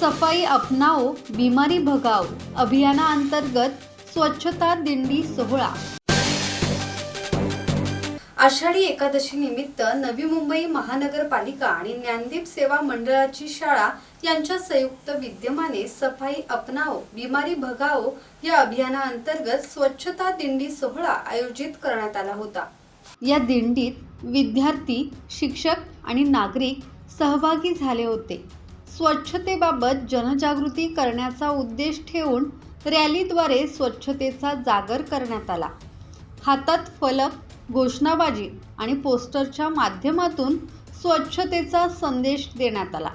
सफाई अपनाओ बिमारी भगाओ. अभियानाअंतर्गत स्वच्छता दिंडी सोहळा. आषाढी एकादशी निमित्त नवी मुंबई महानगरपालिका आणि ज्ञानदीप सेवा मंडळाची शाळा यांच्या संयुक्त विद्यमाने सफाई अपनाओ बिमारी भगाओ या अभियानाअंतर्गत स्वच्छता दिंडी सोहळा आयोजित करण्यात आला होता. या दिंडीत विद्यार्थी शिक्षक आणि नागरिक सहभागी झाले होते. स्वच्छतेबाबत जनजागृती करण्याचा उद्देश ठेवून रॅलीद्वारे स्वच्छतेचा जागर करण्यात आला. हातात फलक घोषणाबाजी आणि पोस्टरच्या माध्यमातून स्वच्छतेचा संदेश देण्यात आला.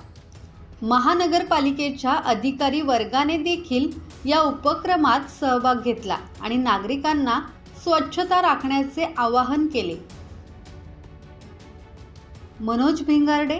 महानगरपालिकेच्या अधिकारी वर्गाने देखील या उपक्रमात सहभाग घेतला आणि नागरिकांना स्वच्छता राखण्याचे आवाहन केले. मनोज भिंगारडे